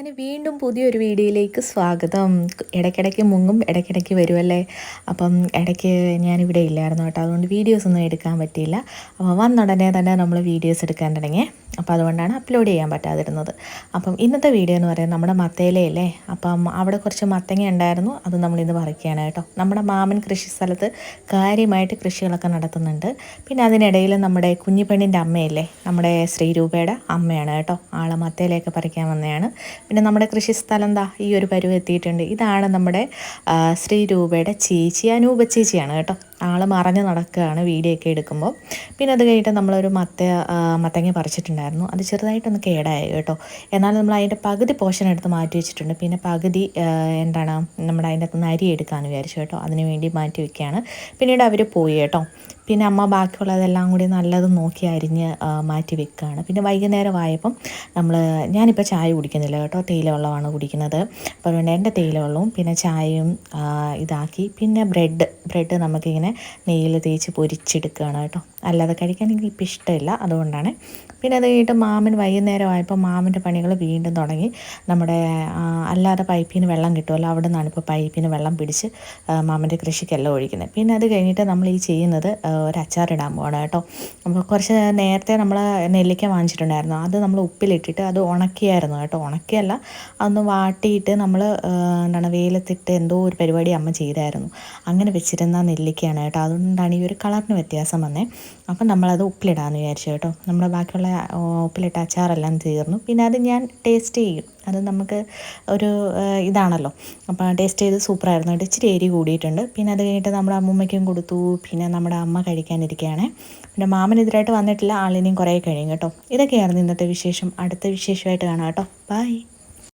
അങ്ങനെ വീണ്ടും പുതിയൊരു വീഡിയോയിലേക്ക് സ്വാഗതം. ഇടയ്ക്കിടയ്ക്ക് മുങ്ങും ഇടയ്ക്കിടയ്ക്ക് വരുമല്ലേ അപ്പം ഇടയ്ക്ക് ഞാനിവിടെ ഇല്ലായിരുന്നു കേട്ടോ. അതുകൊണ്ട് വീഡിയോസ് ഒന്നും എടുക്കാൻ പറ്റിയില്ല. അപ്പോൾ വന്നുടനെ തന്നെ നമ്മൾ വീഡിയോസ് എടുക്കാൻ തുടങ്ങി അപ്പോൾ അതുകൊണ്ടാണ് അപ്ലോഡ് ചെയ്യാൻ പറ്റാതിരുന്നത്. അപ്പം ഇന്നത്തെ വീഡിയോ എന്ന് പറയുന്നത് നമ്മുടെ മത്തയിലയല്ലേ അപ്പം അവിടെ കുറച്ച് മത്തങ്ങ ഉണ്ടായിരുന്നു അത് നമ്മളിന്ന് പറിക്കുകയാണ് കേട്ടോ. നമ്മുടെ മാമൻ കൃഷി സ്ഥലത്ത് കാര്യമായിട്ട് കൃഷികളൊക്കെ നടത്തുന്നുണ്ട്. പിന്നെ അതിനിടയിൽ നമ്മുടെ കുഞ്ഞിപ്പെണ്ണിന്റെ അമ്മയല്ലേ? നമ്മുടെ ശ്രീരൂപയുടെ അമ്മയാണ് കേട്ടോ. ആളെ മത്തയിലേക്ക് പറിക്കാൻ വന്നതാണ് പിന്നെ നമ്മുടെ കൃഷി സ്ഥലം എന്താ ഈ ഒരു പരുവ് എത്തിയിട്ടുണ്ട്. ഇതാണ് നമ്മുടെ ശ്രീരൂപയുടെ ചേച്ചി അനൂപ ചേച്ചിയാണ് കേട്ടോ. ആൾ മറഞ്ഞ് നടക്കുകയാണ് വീഡിയോ ഒക്കെ എടുക്കുമ്പോൾ പിന്നെ അത് കഴിഞ്ഞിട്ട് നമ്മളൊരു മത്ത മത്തങ്ങ പറിച്ചിട്ടുണ്ടായിരുന്നു. അത് ചെറുതായിട്ടൊന്ന് കേടായി കേട്ടോ. എന്നാൽ നമ്മൾ അതിന്റെ പകുതി പോഷൻ എടുത്ത് മാറ്റി വെച്ചിട്ടുണ്ട്. പിന്നെ പകുതി എന്താണ് നമ്മുടെ അതിന്റെ അകത്ത് നരി എടുക്കാമെന്ന് വിചാരിച്ചു കേട്ടോ. അതിന് വേണ്ടി മാറ്റി വയ്ക്കുകയാണ് പിന്നീട് അവർ പോയി കേട്ടോ. പിന്നെ അമ്മ ബാക്കിയുള്ളതെല്ലാം കൂടി നല്ലത് നോക്കി അരിഞ്ഞ് മാറ്റി വെക്കുകയാണ് പിന്നെ വൈകുന്നേരം ആയപ്പം നമ്മൾ ഞാനിപ്പോൾ ചായ കുടിക്കുന്നില്ല കേട്ടോ. തേയില വെള്ളമാണ് കുടിക്കുന്നത്. അപ്പോൾ അതുകൊണ്ട് എന്റെ തേയില വെള്ളവും പിന്നെ ചായയും ഇതാക്കി. പിന്നെ ബ്രെഡ് ബ്രെഡ് നമുക്കിങ്ങനെ നെയ്യിൽ തേച്ച് പൊരിച്ചെടുക്കുകയാണ് കേട്ടോ. അല്ലാതെ കഴിക്കാൻ എനിക്ക് ഇപ്പം ഇഷ്ടമില്ല. അതുകൊണ്ടാണ്. പിന്നെ അത് കഴിഞ്ഞിട്ട് മാമൻ വൈകുന്നേരം ആയപ്പോൾ മാമന്റെ പണികൾ വീണ്ടും തുടങ്ങി. നമ്മുടെ അല്ലാതെ പൈപ്പിന് വെള്ളം കിട്ടുമല്ലോ. അവിടെ നിന്നാണ് ഇപ്പോൾ പൈപ്പിന് വെള്ളം പിടിച്ച് മാമന്റെ കൃഷിക്കെല്ലാം ഒഴിക്കുന്നത്. പിന്നെ അത് കഴിഞ്ഞിട്ട് നമ്മൾ ഈ ചെയ്യുന്നത് ഒരു അച്ചാറിടാൻ പോകണം കേട്ടോ. അപ്പോൾ കുറച്ച് നേരത്തെ നമ്മൾ നെല്ലിക്ക വാങ്ങിച്ചിട്ടുണ്ടായിരുന്നു. അത് നമ്മൾ ഉപ്പിലിട്ടിട്ട് അത് ഉണക്കിയായിരുന്നു കേട്ടോ. ഉണക്കിയല്ല അതൊന്ന് വാട്ടിയിട്ട് നമ്മൾ എന്താണ് വെയിലത്തിട്ട് എന്തോ ഒരു പരിപാടി അമ്മ ചെയ്തായിരുന്നു. അങ്ങനെ വെച്ചിരുന്ന നെല്ലിക്കയാണ് കേട്ടോ. അതുകൊണ്ടാണ് ഈ ഒരു കളറിന് വ്യത്യാസം വന്നേ. അപ്പം നമ്മളത് ഉപ്പിലിടാമെന്ന് വിചാരിച്ചു കേട്ടോ. നമ്മുടെ ബാക്കിയുള്ള ഉപ്പിലിട്ട അച്ചാറെല്ലാം തീർന്നു. പിന്നെ അത് ഞാൻ ടേസ്റ്റ് ചെയ്യും. അത് നമുക്ക് ഒരു ഇതാണല്ലോ. അപ്പോൾ ടേസ്റ്റ് ചെയ്ത് സൂപ്പറായിരുന്നു. കേട്ടോ ഇച്ചിരി എരി കൂടിയിട്ടുണ്ട്. പിന്നെ അത് കഴിഞ്ഞിട്ട് നമ്മുടെ അമ്മൂമ്മയ്ക്കും കൊടുത്തു. പിന്നെ നമ്മുടെ അമ്മ കഴിക്കാനിരിക്കുകയാണ് പിന്നെ മാമൻ ഇതിലായിട്ട് വന്നിട്ടില്ല. ആളിനെയും കുറേ കഴിയും കേട്ടോ. ഇതൊക്കെയായിരുന്നു ഇന്നത്തെ വിശേഷം. അടുത്ത വിശേഷമായിട്ട് കാണാം കേട്ടോ. ബൈ